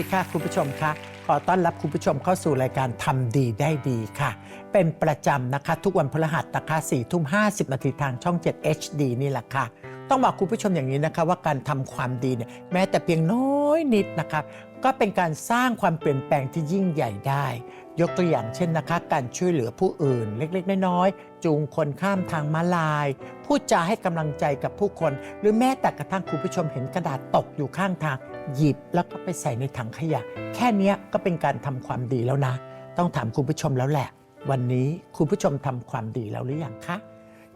สดีค่ะ คุณผู้ชมค่ะขอต้อนรับคุณผู้ชมเข้าสู่รายการทำดีได้ดีค่ะ เป็นประจำนะคะ ทุกวันพฤหัสนะคะ4ทุ่ม50นาทีทางช่อง 7 HD นี่แหละค่ะ ต้องบอกคุณผู้ชมอย่างนี้นะคะ ว่าการทำความดีเนี่ยแม้แต่เพียงน้อยนิดนะคะก็เป็นการสร้างความเปลี่ยนแปลงที่ยิ่งใหญ่ได้ ยกตัวอย่างเช่นนะคะ การช่วยเหลือผู้อื่นเล็กๆ น้อยๆ จูงคนข้ามทางม้าลาย พูดจาให้กำลังใจกับผู้คน หรือแม้แต่กระทั่งคุณผู้ชมเห็นกระดาษตกอยู่ข้างทาง หยิบแล้วก็ไปใส่ในถังขยะ แค่นี้ก็เป็นการทำความดีแล้วนะ ต้องถามคุณผู้ชมแล้วแหละ วันนี้คุณผู้ชมทำความดีแล้วหรือยังคะ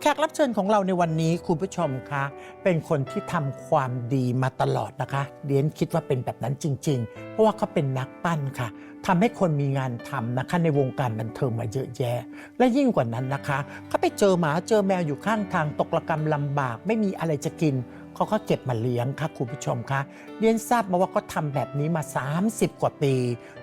แขกรับเชิญของเราในวันนี้คุณผู้ชมคะ เป็นคนที่ทำความดีมาตลอดนะคะเดียนคิดว่าเป็นแบบนั้นจริง ๆ เพราะว่าเขาเป็นนักปั้นค่ะทำให้คนมีงานทำนะคะในวงการบันเทิงมาเยอะแยะ และยิ่งกว่านั้นนะคะเขาไปเจอหมาเจอแมวอยู่ข้างทางตกระกรรมลำบาก ไม่มีอะไรจะกิน เขาก็เก็บมาเลี้ยงค่ะคุณผู้ชมคะเรียนทราบมาว่าก็ทำแบบนี้มา 30 กว่าปี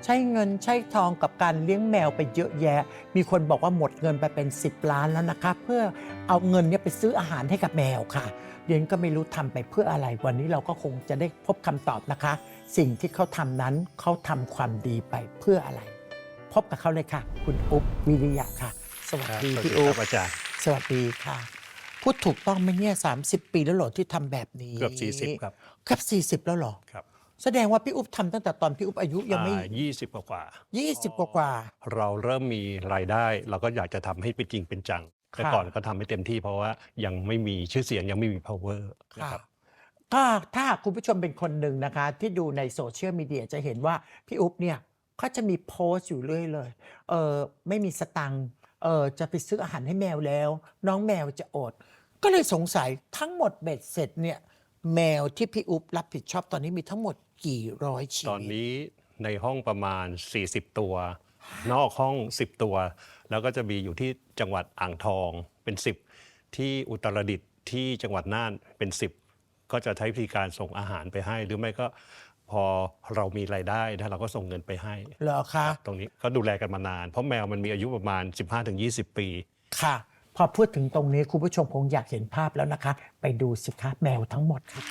ใช้เงินใช้ทองกับการเลี้ยงแมวไปเยอะแยะ มีคนบอกว่าหมดเงินไปเป็น 10 ล้านแล้วนะคะ เพื่อเอาเงินเนี่ยไปซื้ออาหารให้กับแมวค่ะเรียนก็ไม่รู้ทำไปเพื่ออะไรวันนี้เราก็คงจะได้พบคำตอบนะคะ สิ่งที่เขาทำนั้นเขาทำความดีไปเพื่ออะไร พบกับเขาเลยค่ะ คุณอุ๊บวิริยะค่ะ สวัสดีพี่อุ๊บอาจารย์สวัสดีค่ะ พูดถูกต้องไหมเนี่ย30ปีแล้วเหรอที่ทำแบบนี้เกือบ 40 ครับเกือบ40 แล้วเหรอ ครับแสดงว่าพี่อุ๊บทำตั้งแต่ตอนพี่อุ๊บอายุยังไม่ยี่สิบกว่า20 กว่ากว่า ๆเราเริ่มมีรายได้เราก็อยากจะทำให้เป็นจริงเป็นจัง แต่ค่ะก่อนก็ทำให้เต็มที่เพราะว่ายังไม่มีชื่อเสียงยังไม่มี power นะค่ะครับ ก็ถ้าคุณผู้ชมเป็นคนหนึ่งนะคะ ที่ดูในโซเชียลมีเดียจะเห็นว่า พี่อุ๊บเนี่ยเขาจะมีโพสต์อยู่เรื่อยเลยเออไม่มีสตังค์เออจะไปซื้ออาหารให้แมวแล้ว น้องแมวจะอด ก็เลยสงสัยทั้งหมดเบ็ดเสร็จเนี่ย แมวที่พี่อุ๊บรับผิดชอบตอนนี้มีทั้งหมดกี่ร้อยชีวิต ตอนนี้ในห้องประมาณ 40 ตัว นอกห้อง 10 ตัว แล้วก็จะมีอยู่ที่จังหวัดอ่างทองเป็น 10 ที่อุตรดิตถ์ที่จังหวัดน่านเป็น 10 ก็จะใช้วิธีการส่งอาหารไปให้ หรือไม่ก็พอเรามีรายได้นะเราก็ส่งเงินไปให้ เหรอคะ ตรงนี้ก็ดูแลกันมานาน เพราะแมวมันมีอายุประมาณ 15-20 ปี ค่ะ พอพูดถึงตรงนี้คุณผู้ชมคงอยากเห็นภาพแล้วนะคะ ไปดูสิคะแมวทั้งหมดค่ะ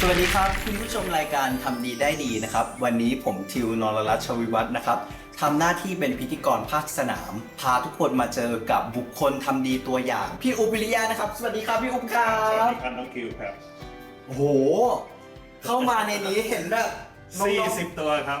สวัสดีครับคุณผู้ชมรายการทำดีได้ดีนะครับ วันนี้ผมทิวนรรัตน์ชวิวัฒน์นะครับทำหน้าที่เป็นพิธีกรภาคสนาม พาทุกคนมาเจอกับบุคคลทำดีตัวอย่าง พี่อุ๊บวิริยะนะครับ สวัสดีครับพี่อุ๊บครับครับน้องคิวครับ โอ้โห เข้ามาในนี้เห็นแบบ น้องๆ40ตัวครับ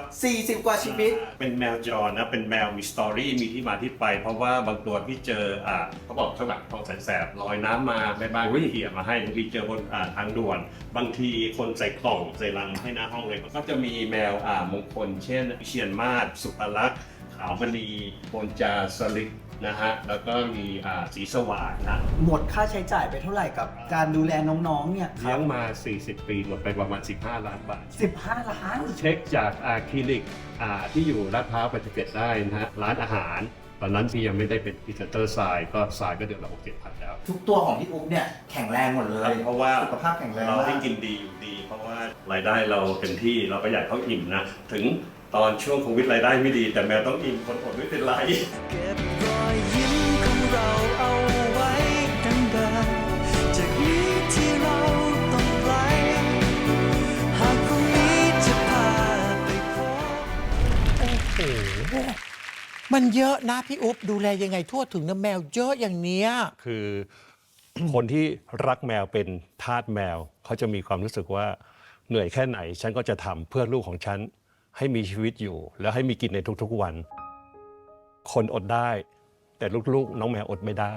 40 กว่าชีวิต เป็นแมวจรนะ เป็นแมวมีสตอรี่ มีที่มาที่ไป เพราะว่าบางตัวที่เจออ่าเขาบอกข้างหลังท้องแสนแสบลอยน้ำมาแม่บ้านก็เขี่ยมาให้บางทีเจอบนอ่าทางด่วน บางทีคนใส่กล่องใส่ลังให้หน้าห้องเลยก็จะมีแมวอ่ามงคล เช่นวิเชียนมาศสุภลักษณ์ขาวมณีโบนจาสลิก นะฮะแล้วก็มีอ่าสีสว่างนะหมดค่าใช้จ่ายไปเท่าไหร่กับการดูแลน้องๆเนี่ยคเลี้รัยบงมา 40 ปีหมดไปประมาณ 15 ล้านบาท 15 ล้าน เช็คจากอาคลินิกอ่าที่อยู่ลาดพร้าวปฏิเกตได้นะฮะร้านอาหาร ตอนนั้นที่ยังไม่ได้เป็นพรีเซนเตอร์ทรายก็ทรายก็เดือนละหกเจ็ดพันแล้ว ทุกตัวของพี่อุ๊บเนี่ยแข็งแรงหมดเลยเพราะว่า สุขภาพแข็งแรงเรามากให้กินดีอยู่ดี เพราะว่ารายได้เราเต็มที่เราก็อยากเขาอิ่มนะ ถึง ตอนช่วงโควิดรายได้ไม่ดี แต่แมวต้องอิ่มคนอดไม่เป็นไร เก็บรอยยิ้มของเราเอาไว้ดังเดิมจากนี้ที่เราต้องไกลหากพรุ่งนี้จะพาไปพบ โอ้โหมันเยอะนะพี่อุ๊บดูแลยังไงทั่วถึงนะแมวเยอะอย่างเนี้ย คือ คนที่รักแมวเป็นทาสแมว เขาจะมีความรู้สึกว่าเหนื่อยแค่ไหน ฉันก็จะทำเพื่อลูกของฉัน ให้มีชีวิตอยู่ แล้วให้มีกินในทุกๆวัน คนอดได้ แต่ลูกๆ น้องแมวอดไม่ได้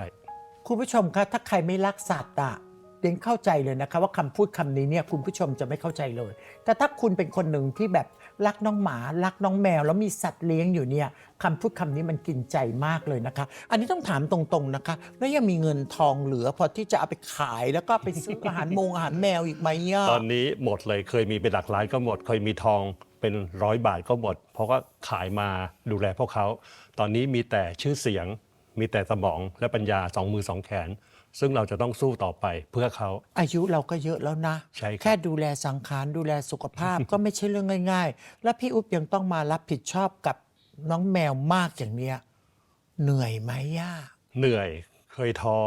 คุณผู้ชมคะถ้าใครไม่รักสัตว์อะเดนเข้าใจเลยนะคะว่าคำพูดคำนี้เนี่ยคุณผู้ชมจะไม่เข้าใจเลย แต่ถ้าคุณเป็นคนหนึ่งที่แบบ รักน้องหมา รักน้องแมว แล้วมีสัตว์เลี้ยงอยู่เนี่ยคำพูดคำนี้มันกินใจมากเลยนะคะ อันนี้ต้องถามตรงๆนะคะ แล้วยังมีเงินทองเหลือ พอที่จะเอาไปขายแล้วก็ไปซื้ออาหารมงอาหารแมวอีกไหมอะตอนนี้หมดเลยเคยมีเป็นหลักล้านก็หมด เคยมีทองเป็นร้อยบาทก็หมด เพราะว่าขายมาดูแลพวกเขา ตอนนี้มีแต่ชื่อเสียง มีแต่สมองและปัญญาสองมือสองแขน ซึ่งเราจะต้องสู้ต่อไปเพื่อเขา อายุเราก็เยอะแล้วนะ ใช่ครับ แค่ดูแลสังขารดูแลสุขภาพ ก็ไม่ใช่เรื่องง่าย ๆ แล้วพี่อุ๊บยังต้องมารับผิดชอบกับน้องแมวมากอย่างเนี้ยเหนื่อยไหมย่าเหนื่อยเคยท้อ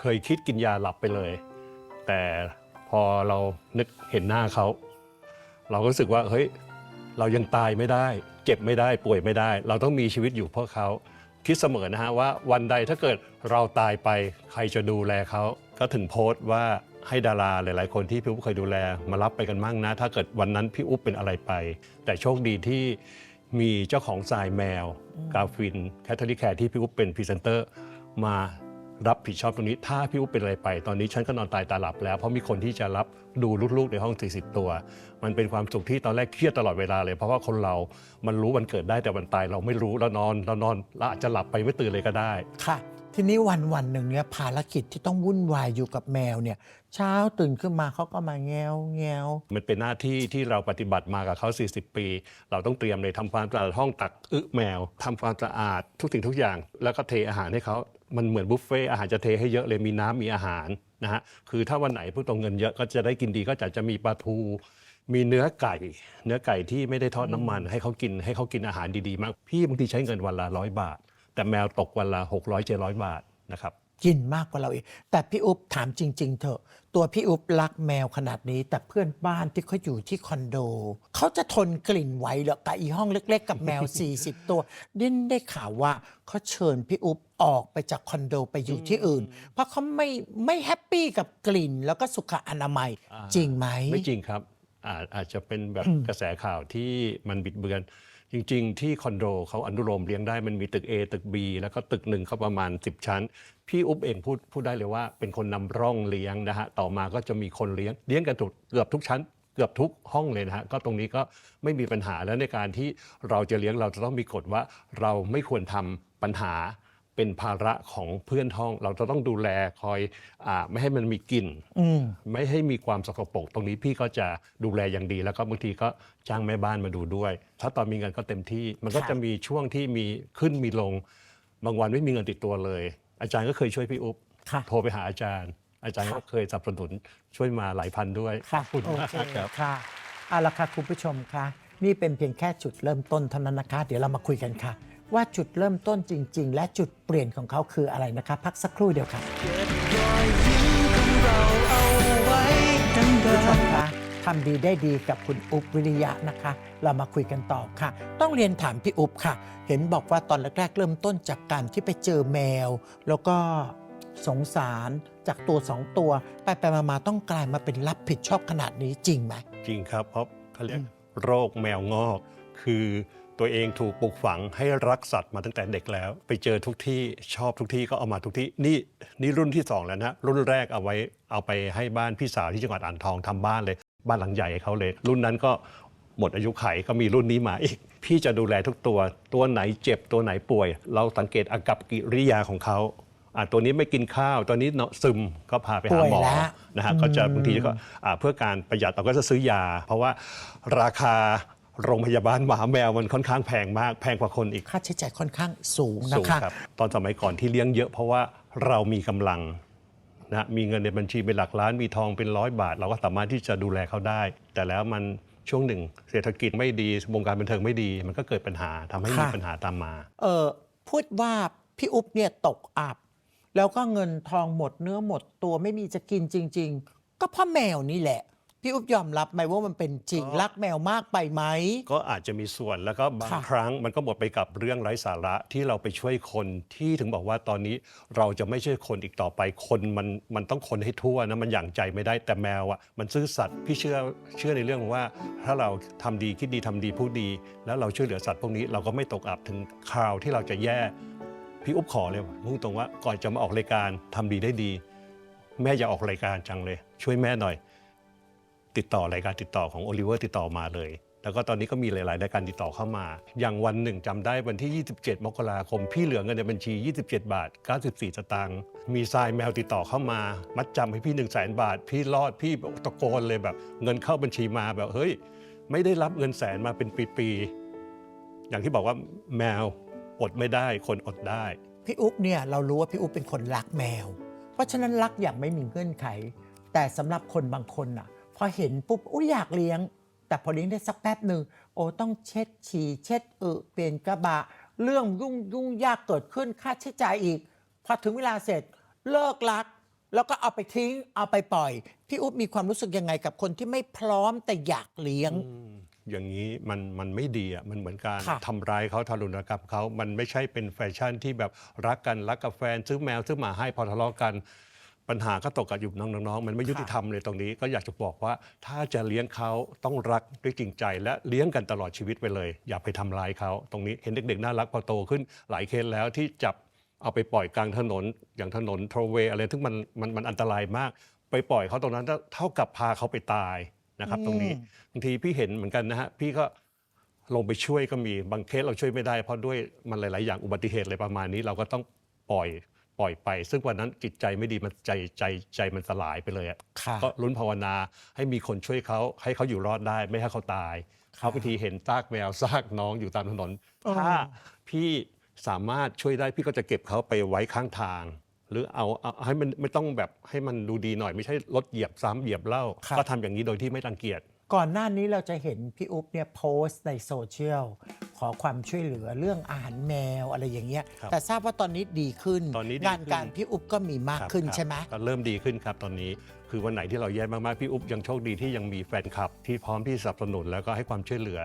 เคยคิดกินยาหลับไปเลย แต่พอเรานึกเห็นหน้าเขา เราก็รู้สึกว่าเฮ้ยเรายังตายไม่ได้ เจ็บไม่ได้ป่วยไม่ได้ เราต้องมีชีวิตอยู่เพราะเขา คิดเสมอนะฮะว่าวันใดถ้าเกิดเราตายไปใครจะดูแลเขาก็ถึงโพสต์ว่าให้ดาราหลาย ๆ คนที่พี่อุ๊บเคยดูแลมารับไปกันมั่งนะ ถ้าเกิดวันนั้นพี่อุ๊บเป็นอะไรไป แต่โชคดีที่มีเจ้าของทรายแมว กาฟินแคทเธอรีแคร์ที่พี่อุ๊บเป็นพรีเซนเตอร์มา รับผิดชอบตรงนี้ ถ้าพี่อุ๊บเป็นอะไรไป ตอนนี้ฉันก็นอนตายตาหลับแล้ว เพราะมีคนที่จะรับดูลูกๆในห้อง 40 ตัว มันเป็นความสุขที่ตอนแรกเครียดตลอดเวลาเลย เพราะว่าคนเรา มันรู้วันเกิดได้แต่วันตายเราไม่รู้เรานอนเรานอนเราอาจจะหลับไปไม่ตื่นเลยก็ได้ ค่ะ ทีนี้วันวันหนึ่งเนี่ยภารกิจที่ต้องวุ่นวายอยู่กับแมวเนี่ย เช้าตื่นขึ้นมาเขาก็มาแงวแงว มันเป็นหน้าที่ที่เราปฏิบัติมากับเขา 40 ปี เราต้องเตรียมเลยทำความสะอาดห้องตักอึแมวทำความสะอาดทุกสิ่งทุกอย่าง แล้วก็เทอาหารให้เขา มันเหมือนบุฟเฟ่อาหารจะเทให้เยอะเลยมีน้ำมีอาหารนะฮะคือถ้าวันไหนผู้ตรงเงินเยอะก็จะได้กินดีก็จะจะมีปลาทู มีเนื้อไก่ เนื้อไก่ที่ไม่ได้ทอดน้ำมัน ให้เขากินให้เขากินอาหารดีๆ มาก พี่บางทีใช้เงินวันละร้อยบาท แต่แมวตกวันละ600 700 บาทนะครับ กินมากกว่าเราอีก แต่พี่อุ๊บถามจริง ๆ เถอะ ตัวพี่อุ๊บรักแมวขนาดนี้ แต่เพื่อนบ้านที่เขาอยู่ที่คอนโด เขาจะทนกลิ่นไหวเหรอกับอีห้องเล็ก ๆ กับแมว 40 ตัว ดิ้นได้ข่าวว่าเขาเชิญพี่อุ๊บออกไปจากคอนโดไปอยู่ที่อื่น เพราะเขาไม่ไม่แฮปปี้กับกลิ่น แล้วก็สุขอนามัย อ่า จริงไหม ไม่จริงครับอาอาจจะเป็นแบบกระแสข่าวที่มันบิดเบือน จริง ๆ ที่คอนโดเขาอนุโลมเลี้ยงได้มันมีตึก A ตึก B แล้วก็ตึกหนึ่งเขาประมาณ 10 ชั้น พี่อุ๊บเองพูดพูดได้เลยว่าเป็นคนนำร่องเลี้ยงนะฮะต่อมาก็จะมีคนเลี้ยงเลี้ยงกันถุกเกือบทุกชั้นเกือบทุกห้องเลยนะฮะก็ตรงนี้ก็ไม่มีปัญหาแล้วในการที่เราจะเลี้ยงเราจะต้องมีกฎว่าเราไม่ควรทำปัญหา เป็นภาระของเพื่อนห้อง เราจะต้องดูแลคอยอาไม่ให้มันมีกลิ่นอืม ไม่ให้มีความสกปรกตรงนี้พี่ก็จะดูแลอย่างดี แล้วก็บางทีก็จ้างแม่บ้านมาดูด้วย ถ้าตอนมีเงินก็เต็มที่ มันก็ค่ะ จะมีช่วงที่มีขึ้นมีลง บางวันไม่มีเงินติดตัวเลย อาจารย์ก็เคยช่วยพี่อุ๊บ ค่ะ โทรไปหาอาจารย์ อาจารย์ค่ะก็เคยสนับสนุนช่วยมาหลายพันด้วยค่ะขอบคุณโอมากเคครับ ค่ะเอาละค่ะคุณผู้ชมคะนี่เป็นเพียงแค่จุดเริ่มต้นเท่านั้นนะคะ เดี๋ยวเรามาคุยกันค่ะ ว่าจุดเริ่มต้นจริง ๆ และจุดเปลี่ยนของเขาคืออะไรนะคะพักสักครู่เดียวค่ะรอยยิ้มของเราเอาไว้ดังคุณเดิผู้ชมมคะทำดีได้ดีกับคุณอุ๊บวิริยะนะคะ เรามาคุยกันต่อค่ะ ต้องเรียนถามพี่อุ๊บค่ะ เห็นบอกว่าตอนแรกๆเริ่มต้นจากการที่ไปเจอแมว แล้วก็สงสารจากตัวสองตัว ไปไปๆมาๆต้องกลายมาเป็นรับผิดชอบขนาดนี้จริงไหมจริงครับเพราะเขาเรียกอืมโรคแมวงอก คือ ตัวเองถูกปลูกฝังให้รักสัตว์มาตั้งแต่เด็กแล้ว ไปเจอทุกที่ชอบทุกที่ก็เอามาทุกที่นี่นี่รุ่นที่สองแล้วนะ รุ่นแรกเอาไว้เอาไปให้บ้านพี่สาวที่จังหวัดอ่างทองทำบ้านเลย บ้านหลังใหญ่ให้เขาเลย รุ่นนั้นก็หมดอายุไขก็มีรุ่นนี้มาอีก พี่จะดูแลทุกตัว ตัวไหนเจ็บตัวไหนป่วย เราสังเกตอากับกิริยาของเขาอะตัวนี้ไม่กินข้าวตัวนี้เนาะซึมก็พาไปหาหมอป่วยแล้วนะฮะก็จะบางทีก็อ่าเพื่อการประหยัดเราก็จะซื้อยา เพราะว่าราคา โรงพยาบาลหมาแมวมันค่อนข้างแพงมากแพงกว่าคนอีกค่าใช้จ่ายค่อนข้างสูงนะสูงคะครับ ตอนสมัยก่อนที่เลี้ยงเยอะเพราะว่าเรามีกำลังนะมีเงินในบัญชีเป็นหลักล้านมีทองเป็นร้อยบาท เราก็สามารถที่จะดูแลเขาได้ แต่แล้วมันช่วงหนึ่งเศรษฐกิจไม่ดีวงการบันเทิงไม่ดี มันก็เกิดปัญหาทำให้มีค่ะ ปัญหาตามมา เออพูดว่าพี่อุ๊บเนี่ยตกอับ แล้วก็เงินทองหมดเนื้อหมดตัวไม่มีจะกินจริง ๆ ก็เพราะแมวนี่แหละ พี่อุ๊บยอมรับไหมว่ามันเป็นจริง ก็ รักแมวมากไปไหม ก็อาจจะมีส่วนแล้วก็บางค่ะ ครั้งมันก็หมดไปกับเรื่องไร้สาระที่เราไปช่วยคนที่ถึงบอกว่าตอนนี้เราจะไม่ใช่คนอีกต่อไปคนมันมันต้องคนให้ทั่วนะมันอย่างใจไม่ได้แต่แมวอะมันซื่อสัตย์พี่เชื่อเชื่อในเรื่องว่า ถ้าเราทำดีคิดดีทำดีพูดดี แล้วเราช่วยเหลือสัตว์พวกนี้เราก็ไม่ตกอับถึงคราวที่เราจะแย่ พี่อุ๊บขอเลยพูดตรงว่าก่อนจะมาออกรายการทำดีได้ดี แม่อย่าออกรายการจังเลย ช่วยแม่หน่อย ติดต่อรายการติดต่อของโอลิเวอร์ติดต่อมาเลย แล้วก็ตอนนี้ก็มีหลายๆรายการติดต่อเข้ามา อย่างวันหนึ่งจำได้วันที่ 27 มกราคม พี่เหลือเงินในบัญชี 27 บาท 94สตางค์มีทรายแมวติดต่อเข้ามา มัดจำให้พี่1 0 0 0 0แสนบาท พี่รอดพี่ตะโกนเลยแบบ เงินเข้าบัญชีมาแบบเฮ้ย ไม่ได้รับเงินแสนมาเป็นปีๆอย่างที่บอกว่าแมวอดไม่ได้คนอดได้ พี่อุ๊บเนี่ยเรารู้ว่าพี่อุ๊บเป็นคนรักแมว เพราะฉะนั้นรักอย่างไม่มีเงื่อนไข แต่สำหรับคนบางคนน่ะ พอเห็นปุ๊บอุ้ยอยากเลี้ยง แต่พอเลี้ยงได้สักแป๊บหนึ่งโอ้ต้องเช็ดฉี่เช็ดเออเปลี่ยนกระบะ เรื่องยุ่งยุ่งยากเกิดขึ้นค่าใช้จ่ายอีก พอถึงเวลาเสร็จเลิกรัก แล้วก็เอาไปทิ้งเอาไปปล่อย พี่อุ๊บมีความรู้สึกยังไงกับคนที่ไม่พร้อมแต่อยากเลี้ยง อย่างนี้มันมันไม่ดีอะมันเหมือนการค่ะ ทำร้ายเขาทารุณกรรมเขามันไม่ใช่เป็นแฟชั่นที่แบบรักกันรักกับแฟนซื้อแมวซื้อหมาให้พอทะเลาะกัน ปัญหาก็ตกกับอยู่น้องๆ มันไม่ยุติธรรมเลยตรงนี้ก็อยากจะบอกว่า ถ้าจะเลี้ยงเขาต้องรักด้วยจริงใจ และเลี้ยงกันตลอดชีวิตไปเลย อย่าไปทำร้ายเขาตรงนี้เห็นเด็กๆน่ารักพอโตขึ้นหลายเคสแล้วที่จับเอาไปปล่อยกลางถนน อย่างถนนโทรเวย์อะไรซึ่งมันมันมันอันตรายมาก ไปปล่อยเขาตรงนั้นเท่ากับพาเขาไปตายนะครับ ตรงนี้บางทีพี่เห็นเหมือนกันนะฮะพี่ก็ลงไปช่วยก็มีบางเคสเราช่วยไม่ได้เพราะด้วยมันหลาย ๆ อย่างอุบัติเหตุอะไรประมาณนี้เราก็ต้องปล่อย ปล่อยไป ซึ่งวันนั้นจิตใจไม่ดีมันใจใจใจมันสลายไปเลยอะค่ะ ก็ลุ้นภาวนาให้มีคนช่วยเขาให้เขาอยู่รอดได้ ไม่ให้เขาตายเขาบางทีเห็นซากแมวซากน้องอยู่ตามถนนอ๋อถ้าพี่สามารถช่วยได้พี่ก็จะเก็บเขาไปไว้ข้างทาง หรือเอาเอาให้มันไม่ต้องแบบให้มันดูดีหน่อย ไม่ใช่รถเหยียบซ้ำเหยียบเหล้าครับ ก็ทำอย่างนี้โดยที่ไม่รังเกียจ ก่อนหน้านี้เราจะเห็นพี่อุ๊บเนี่ยโพสต์ในโซเชียล ขอความช่วยเหลือเรื่องอาหารแมวอะไรอย่างเงี้ยครับแต่ทราบว่าตอนนี้ดีขึ้น ตอนนี้ดีงานขึ้น การพี่อุ๊บก็มีมากครับขึ้นครับใช่ไหม ก็เริ่มดีขึ้นครับตอนนี้ คือวันไหนที่เราแย่มากๆ พี่อุ๊บยังโชคดีที่ยังมีแฟนคลับ ที่พร้อมที่สนับสนุนแล้วก็ให้ความช่วยเหลือ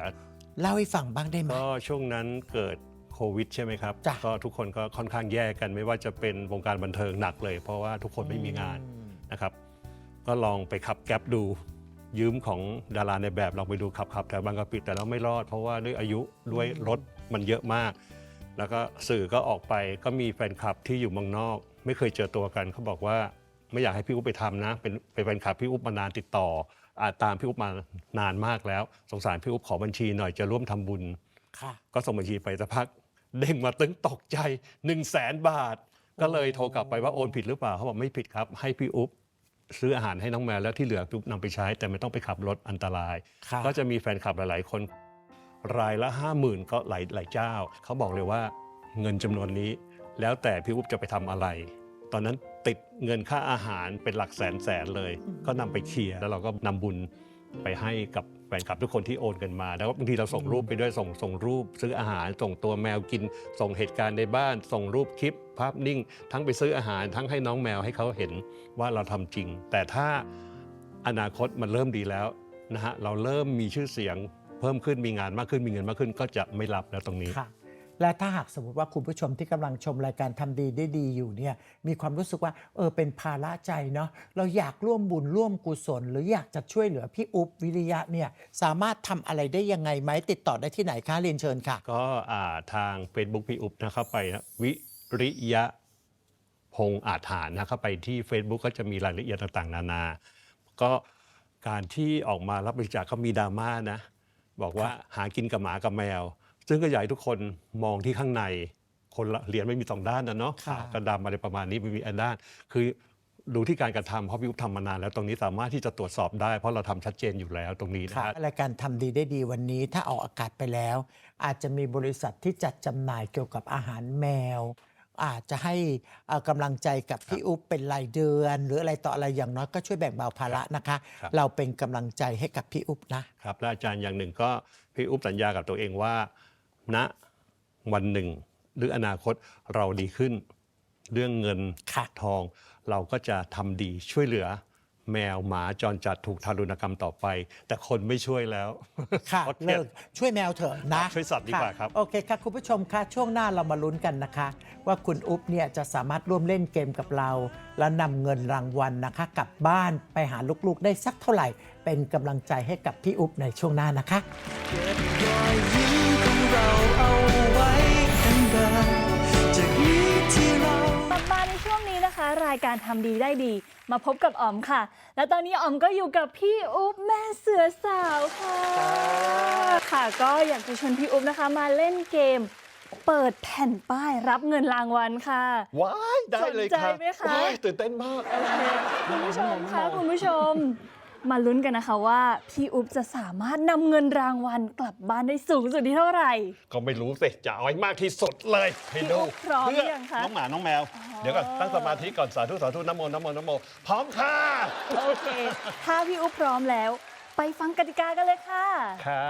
เล่าให้ฟังบ้างได้ไหม ก็ช่วงนั้นเกิดโควิดใช่ไหมครับ จ้ะ ก็ทุกคนก็ค่อนข้างแย่กันไม่ว่าจะเป็นวงการบันเทิงหนักเลย เพราะว่าทุกคนไม่มีงานนะครับ ก็ลองไปขับแก๊ปดู ยืมของดาราในแบบลองไปดูขับขับแต่บางกะปิแต่เราไม่รอด เพราะว่าด้วยอายุด้วยรถมันเยอะมาก แล้วก็สื่อก็ออกไปก็มีแฟนคลับที่อยู่เมืองนอก ไม่เคยเจอตัวกันเขาบอกว่าไม่อยากให้พี่อุ๊บไปทำนะ เป็นเป็นแฟนคลับพี่อุ๊บมานานติดต่ออาตามพี่อุ๊บมานานมากแล้ว สงสารพี่อุ๊บขอบัญชีหน่อยจะร่วมทำบุญค่ะก็ส่งบัญชีไปสักพักเด้งมาตึงตกใจ1นึ่งแสนบาท ก็เลยโทรกลับไปว่าโอนผิดหรือเปล่าเขาบอกไม่ผิดครับ ให้พี่อุ๊บ ซื้ออาหารให้น้องแมวแล้วที่เหลือพี่อุ๊บนำไปใช้ แต่ไม่ต้องไปขับรถอันตรายค่ะก็จะมีแฟนคลับหลาย ๆ คน รายละห้าหมื่นก็หลายหลายเจ้า เขาบอกเลยว่าเงินจำนวนนี้ แล้วแต่พี่อุ๊บจะไปทำอะไร ตอนนั้นติดเงินค่าอาหารเป็นหลักแสนแสนเลย ก็นำไปเคลียร์แล้วเราก็นำบุญไปให้กับแฟนคลับทุกคนที่โอนกันมา แล้วก็บางทีเราส่งรูปไปด้วยส่งส่งรูปซื้ออาหาร ส่งตัวแมวกิน ส่งเหตุการณ์ในบ้าน ส่งรูปคลิป ภาพนิ่ง ทั้งไปซื้ออาหาร ทั้งให้น้องแมวให้เขาเห็นว่าเราทำจริง แต่ถ้าอนาคตมันเริ่มดีแล้วนะฮะเราเริ่มมีชื่อเสียงเพิ่มขึ้นมีงานมากขึ้นมีเงินมากขึ้นก็จะไม่รับแล้วตรงนี้ค่ะ และถ้าหากสมมติว่าคุณผู้ชมที่กำลังชมรายการทำดีได้ดีอยู่เนี่ยมีความรู้สึกว่าเออเป็นภาระใจเนาะเราอยากร่วมบุญร่วมกุศล หรืออยากจะช่วยเหลือพี่อุ๊บวิริยะเนี่ยสามารถทำอะไรได้ยังไงไหมติดต่อได้ที่ไหนคะเรียนเชิญค่ะ ก็ทาง Facebook พี่อุ๊บนะเข้าไปนะวิริยะพงอาถานนะเข้าไปที่ Facebook ก็จะมีรายละเอียดต่างๆ นานา ก็การที่ออกมารับบริจาคเขามีดราม่านะ บอกว่าหากินกับหมากับแมว ซึ่งก็อยากให้ทุกคนมองที่ข้างใน คนละเหรียญไม่มีสองด้านนะเนาะค่ะกระดำอะไรประมาณนี้ไม่มีอันด้าน คือดูที่การกระทำเพราะพี่อุ๊บทำมานานแล้วตรงนี้สามารถที่จะตรวจสอบได้ เพราะเราทำชัดเจนอยู่แล้วตรงนี้นะค่ะฮะ รายการทำดีได้ดีวันนี้ถ้าออกอากาศไปแล้ว อาจจะมีบริษัทที่จัดจำหน่ายเกี่ยวกับอาหารแมว อาจจะให้เอ่อกำลังใจกับพี่อุ๊บเป็นรายเดือน หรืออะไรต่ออะไรอย่างน้อยก็ช่วยแบ่งเบาภาระนะคะ ครับ เราเป็นกำลังใจให้กับพี่อุ๊บนะ ครับและอาจารย์อย่างหนึ่งก็พี่อุ๊บสัญญากับตัวเองว่า ณวันหนึ่ง หรืออนาคตเราดีขึ้น เรื่องเงินค่ะทอง เราก็จะทำดีช่วยเหลือ แมวหมาจรจัดถูกทารุณกรรมต่อไป แต่คนไม่ช่วยแล้วค่ะเพราะครีเลิยดกช่วยแมวเถอะนะช่วยสัตว์ดีกว่าครับ โอเคค่ะ คุณผู้ชมค่ะช่วงหน้าเรามาลุ้นกันนะคะ ว่าคุณอุ๊บเนี่ยจะสามารถร่วมเล่นเกมกับเรา แล้วนำเงินรางวัลนะคะ กลับบ้านไปหาลูกๆ ได้สักเท่าไหร่ เป็นกำลังใจให้กับพี่อุ๊บในช่วงหน้านะคะ เก็บรอยยิ้มของเราเอาไว้ดังเดิมจากนี้ที่เรา กลับมาในช่วงนี้นะคะ รายการทำดีได้ดี มาพบกับอ๋อมค่ะ และตอนนี้อ๋อมก็อยู่กับพี่อุ๊บแม่เสือสาวค่ะ ค่ะก็อยากจะชวนพี่อุ๊บนะคะ มาเล่นเกม เปิดแผ่นป้ายรับเงินรางวัลค่ะ ว้าย ได้เลยครับสนใจไหมคะ ว้ายตื่นเต้นมาก คุณผู้ชมคะคุณผู้ชม มาลุ้นกันนะคะว่า พี่อุ๊บจะสามารถนำเงินรางวัลกลับบ้านได้สูงสุดที่เท่าไหร่ ก็ไม่รู้สิจะเอาให้มากที่สุดเลยให้ดูพี่อุ๊บพร้อมหรือยังคะน้องหมาน้องแมวเดี๋ยวก่อนตั้งสมาธิก่อนสาธุสาธุน้ำโมน้ำโมน้ำโมพร้อมค่ะ โอเค ถ้าพี่อุ๊บพร้อมแล้ว ไปฟังกติกากันเลยค่ะ ค่ะ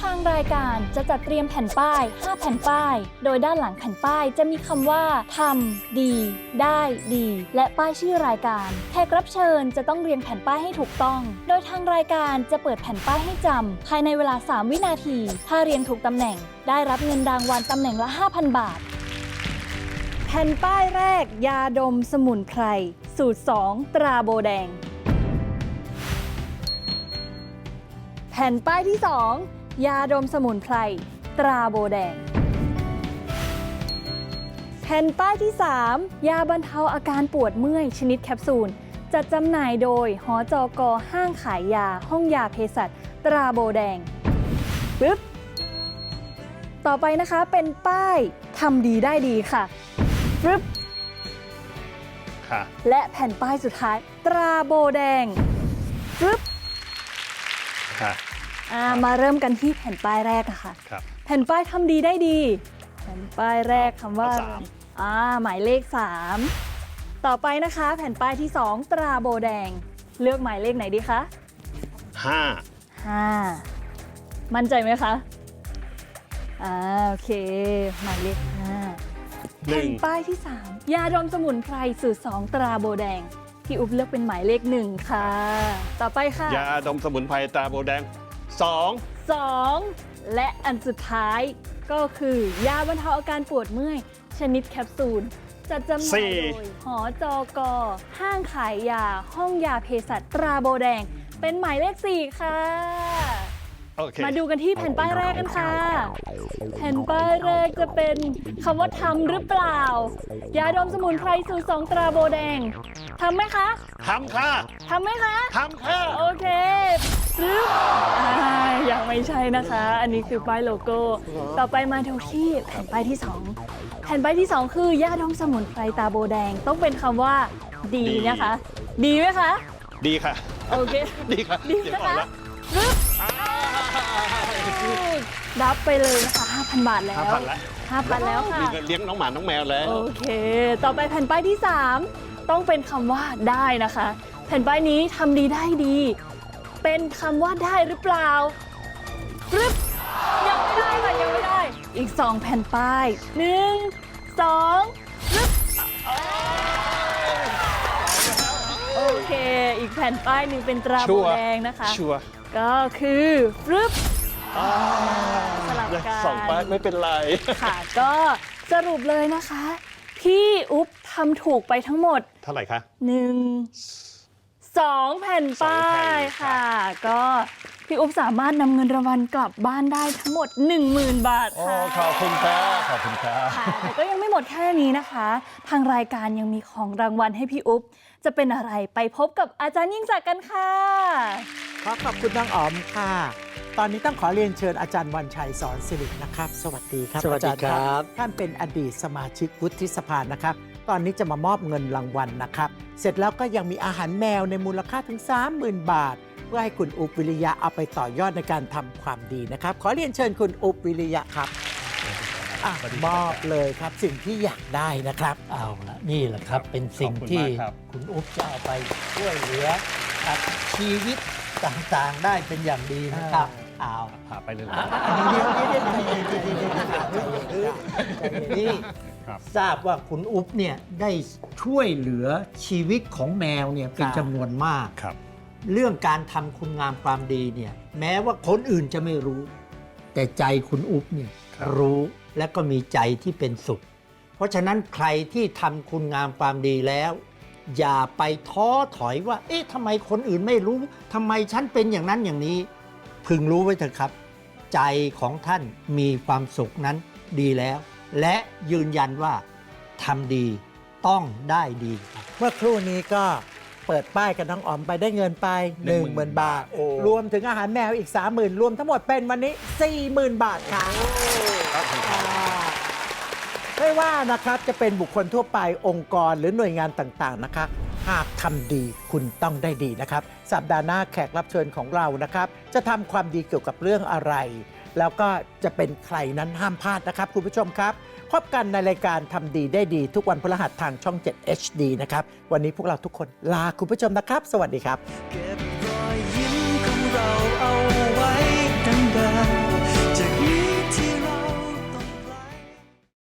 ทางรายการจะจัดเตรียมแผ่นป้าย 5 แผ่นป้าย โดยด้านหลังแผ่นป้ายจะมีคำว่าทำดี ได้ดี และป้ายชื่อรายการ แขกรับเชิญจะต้องเรียงแผ่นป้ายให้ถูกต้อง โดยทางรายการจะเปิดแผ่นป้ายให้จำภายในเวลา 3 วินาที ถ้าเรียงถูกตำแหน่ง ได้รับเงินรางวัลตำแหน่งละ 5,000 บาท แผ่นป้ายแรก ยาดมสมุนไพรสูตร 2 ตราโบแดง แผ่นป้ายที่ 2 ยาดมสมุนไพร ตราโบแดง แผ่นป้ายที่ 3 ยาบรรเทาอาการปวดเมื่อยชนิดแคปซูล จัดจำหน่ายโดย หอจกห้างขายยา ห้องยาเภสัชตราโบแดงปึ๊บ ต่อไปนะคะเป็นป้ายทำดีได้ดีค่ะปึ๊บค่ะและแผ่นป้ายสุดท้าย ตราโบแดงปึ๊บ ค่ะอ่าครับมาเริ่มกันที่แผ่นป้ายแรกอะค่ะ ครับแผ่นป้ายทำดีได้ดี แผ่นป้ายแรกคำว่าเอาสาม อ่าหมายเลข 3 ต่อไปนะคะ แผ่นป้ายที่ 2 ตราโบแดง เลือกหมายเลขไหนดีคะห้า5มั่นใจไหมคะอ่าโอเค หมายเลข5หแผ่นึ่นงป้ายที่ 3 ยาดมสมุนไพรสูตร2ตราโบแดง พี่อุ๊บเลือกเป็นหมายเลขหนึ่งค่ะ ต่อไปค่ะ ยาดมสมุนไพรตราโบแดงสอง2และอันสุดท้ายก็คือยาบรรเทาอาการปวดเมื่อย ชนิดแคปซูลจัดจำหน่ายโดยหอจกห้างขายยา ห้องยาเภสัชตราโบแดง เป็นหมายเลข 4 ค่ะ โอเค มาดูกันที่แผ่นป้ายแรกกันค่ะ แผ่นป้ายแรกจะเป็นคำว่าทำหรือเปล่า ยาดมสมุนไพรสูตรสองตราโบแดงทำไหมคะทำค่ะทำไหมคะ ทำค่ะ โอเคปึ๊บอ่ายังไม่ใช่นะคะ อันนี้คือป้ายโลโก้ ต่อไปมาดูที่แผ่นป้ายที่ 2 แผ่นป้ายที่ 2 คือยาดมสมุนไพรตาโบแดง ต้องเป็นคำว่าดีดีนะคะ ดีไหมคะ ดีค่ะ โอเค ดีค่ะดีเดี๋ยวนะก่อนคะละปึ๊บ รับไปเลยนะคะ5,000 บาทแล้วห้าพันละ5,000แล้วค่ะมีเงินเลี้ยงน้องหมาน้องแมวแล้ว โอเค ต่อไปแผ่นป้ายที่ 3 ต้องเป็นคำว่าได้นะคะ แผ่นป้ายนี้ทำดีได้ดี เป็นคำว่าได้หรือเปล่าปึ๊บยังไม่ได้ค่ะยังไม่ได้ อีก 2 แผ่นป้าย 1 2ปึ๊บโอเค อีกแผ่นป้ายหนึ่งเป็นตราชัโบวร์ แดงนะคะ ชัวร์ก็คือปึ๊บ อ่าสลับกัน สองป้ายไม่เป็นไร ค่ะ ก็สรุปเลยนะคะ พี่อุ๊บทำถูกไปทั้งหมด เท่าไหร่คะ1 2แผ่นป้าสองแผ่ยนค่ะ ก็พี่อุ๊บสามารถนำเงินรางวัลกลับบ้านได้ทั้งหมด 10,000 บาทโอ้ค่ะขอบคุณครับขอบคุณครับ ค่ะแต่ก็ยังไม่หมดแค่นี้นะคะ ทางรายการยังมีของรางวัลให้พี่อุ๊บจะเป็นอะไรไปพบกับอาจารย์ยิ่งศักดิ์กันค่ะ ขอขอบคุณน้องอ๋อมค่ะ ตอนนี้ต้องขอเรียนเชิญอาจารย์วันชัยสอนสิรินะครับ สวัสดีครับสวัสดีอาจาย์ครับ ท่านเป็นอดีตสมาชิกวุฒิสภานะครับ ตอนนี้จะมามอบเงินรางวัลนะครับ เสร็จแล้วก็ยังมีอาหารแมวในมูลค่าถึง 30,000 บาท เพื่อให้คุณอุบวิริยะเอาไปต่อยอดในการทำความดีนะครับ ขอเรียนเชิญคุณอุบวิริยะครับอะมอบเลยครับสิ่งที่อยากได้นะครับ เอาละนี่แหละครับเป็นสิ่งขอบคุณที่มากครับคุณอุ๊บจะเอาไปช่วยเหลือกับชีวิตต่างๆ ได้เป็นอย่างดีนะครับ เอาพาไปเลยอะเดี๋ยวเดี๋ยวเดี๋ยวเดี๋ยวเดี๋ยวเดี๋ยวเดี๋ยวนี่ครับ ทราบว่าคุณอุ๊บเนี่ยได้ช่วยเหลือชีวิตของแมวเนี่ยเป็นครับจำนวนมาก ครับ เรื่องการทำคุณงามความดีเนี่ยแม้ว่าคนอื่นจะไม่รู้ แต่ใจคุณอุ๊บเนี่ยครับ รู้และก็มีใจที่เป็นสุข เพราะฉะนั้นใครที่ทำคุณงามความดีแล้ว อย่าไปท้อถอยว่า เอ๊ะทำไมคนอื่นไม่รู้ทำไมฉันเป็นอย่างนั้นอย่างนี้ พึงรู้ไว้เถอะครับ ใจของท่านมีความสุขนั้นดีแล้ว และยืนยันว่าทำดีต้องได้ดีครับ เมื่อครู่นี้ก็เปิดป้ายกับน้องอ๋อมไปได้เงินไป1 0,000 บาท โอ้ รวมถึงอาหารแมวอีก 30,000 รวมทั้งหมดเป็นวันนี้ 40,000 บาทค่ะอ่าไม่ว่านะครับจะเป็นบุคคลทั่วไปองค์กรหรือหน่วยงานต่างๆนะคะ หากทำดีคุณต้องได้ดีนะครับ สัปดาห์หน้าแขกรับเชิญของเรานะครับ จะทำความดีเกี่ยวกับเรื่องอะไร แล้วก็จะเป็นใครนั้นห้ามพลาดนะครับ คุณผู้ชมครับ พบกันในรายการทำดีได้ดี ทุกวันพฤหัสทางช่อง 7 HD นะครับ วันนี้พวกเราทุกคนลาคุณผู้ชมนะครับ สวัสดีครับ เก็บรอยยิ้มของเราเอา